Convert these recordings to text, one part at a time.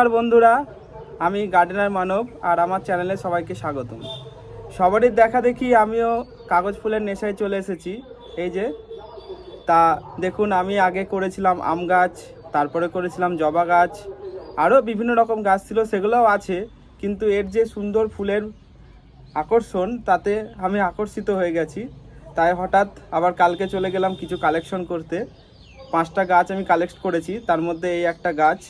নমস্কার বন্ধুরা, আমি গার্ডেনার মানব আর আমার চ্যানেলে সবাইকে স্বাগতম। সবারই দেখা দেখি আমিও কাগজ ফুলের নেশায় চলে এসেছি। এই যে, তা দেখুন, আমি আগে করেছিলাম আম গাছ, তারপরে করেছিলাম জবা গাছ, আরও বিভিন্ন রকম গাছ ছিল, সেগুলোও আছে, কিন্তু এর যে সুন্দর ফুলের আকর্ষণ, তাতে আমি আকর্ষিত হয়ে গেছি। তাই হঠাৎ আবার কালকে চলে গেলাম কিছু কালেকশন করতে। পাঁচটা গাছ আমি কালেক্ট করেছি, তার মধ্যে এই একটা গাছ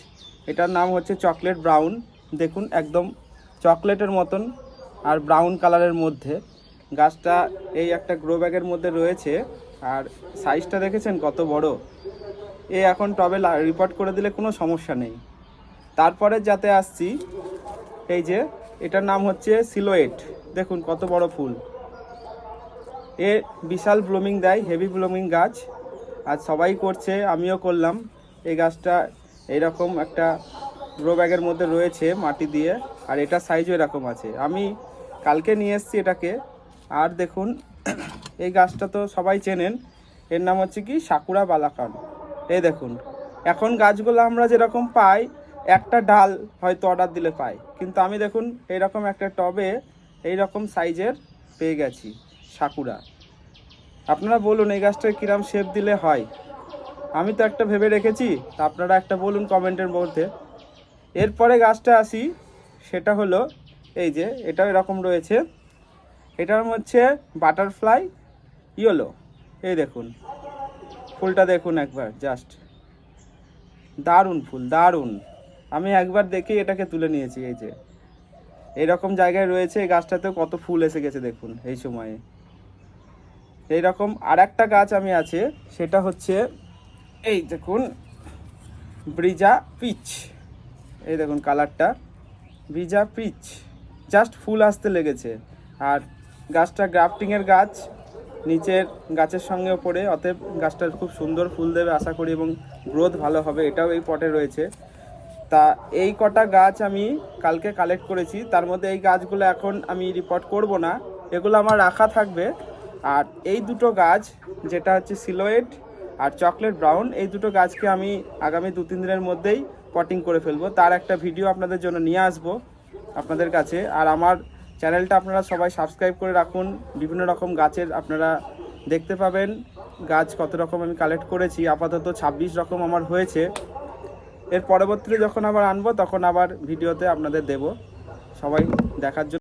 এটার নাম হচ্ছে চকলেট ব্রাউন। দেখুন, একদম চকলেটের মতন আর ব্রাউন কালারের মধ্যে। গাছটা এই একটা গ্রো ব্যাগের মধ্যে রয়েছে। আর সাইজটা দেখেছেন কত বড়? এ এখন টবে রিপোর্ট করে দিলে কোনো সমস্যা নেই। তারপরে যাতে আসছি, এই যে এটার নাম হচ্ছে সিলোয়েট দেখুন, কত বড় ফুল। এ বিশাল ব্লুমিং দেয় হেভি ব্লুমিং গাছ। আর সবাই করছে, আমিও করলাম। এই গাছটা এইরকম একটা গ্রো ব্যাগের মধ্যে রয়েছে মাটি দিয়ে, আর এটা সাইজও এরকম আছে। আমি কালকে নিয়ে এসেছি এটাকে, আর দেখুন, এই গাছটা তো সবাই চেনেন, এর নাম হচ্ছে কি? সাকুরা বালাকান। এই দেখুন, এখন গাছগুলো আমরা যেরকম পাই, একটা ডাল হয়তো অর্ডার দিলে পাই কিন্তু আমি দেখুন, এইরকম একটা টবে এই রকম সাইজের পেয়ে গেছি সাকুরা। আপনারা বলুন, এই গাছটা কিরাম শেপ দিলে হয়? আমি তো একটা ভেবে রেখেছি, তা আপনারা একটা বলুন কমেন্টের মধ্যে। এরপরে গাছটা আসি, সেটা হলো, এই যে, এটাও এরকম রয়েছে। এটার হচ্ছে বাটারফ্লাই ইয়েলো, এই দেখুন। ফুলটা দেখুন একবার, জাস্ট। দারুণ ফুল, দারুণ। আমি একবার দেখে এটাকে তুলে নিয়েছি, এই যে। এইরকম জায়গায় রয়েছে, এই গাছটাতেও কত ফুল এসে গেছে দেখুন, এই সময়ে। এইরকম আর একটা গাছ আমি আছে, সেটা হচ্ছে এই দেখুন, ব্রিজা পিচ। এই দেখুন কালারটা, ব্রিজা পিচ। জাস্ট ফুল আসতে লেগেছে। আর গাছটা গ্রাফটিংয়ের গাছ, নিচের গাছের সঙ্গে পড়ে, অতএব গাছটার খুব সুন্দর ফুল দেবে আশা করি এবং গ্রোথ ভালো হবে, এটাও এই পটে রয়েছে। তা এই কটা গাছ আমি কালকে কালেক্ট করেছি, তার মধ্যে এই গাছগুলো এখন আমি রিপোর্ট করব না, এগুলো আমার রাখা থাকবে। আর এই দুটো গাছ, যেটা হচ্ছে সিলোয়েট আর চকলেট ব্রাউন, এই দুটো গাছকে আমি আগামী দু তিন দিনের মধ্যেই পটিং করে ফেলব। তার একটা ভিডিও আপনাদের জন্য নিয়ে আসব আপনাদের কাছে। আর আমার চ্যানেলটা আপনারা সবাই সাবস্ক্রাইব করে রাখুন। বিভিন্ন রকম গাছের আপনারা দেখতে পাবেন। গাছ কত রকম আমি কালেক্ট করেছি। আপাতত ছাব্বিশ রকম আমার হয়েছে। এর পরবর্তীতে যখন আবার আনব, তখন আবার ভিডিওতে আপনাদের দেব। সবাই দেখার জন্য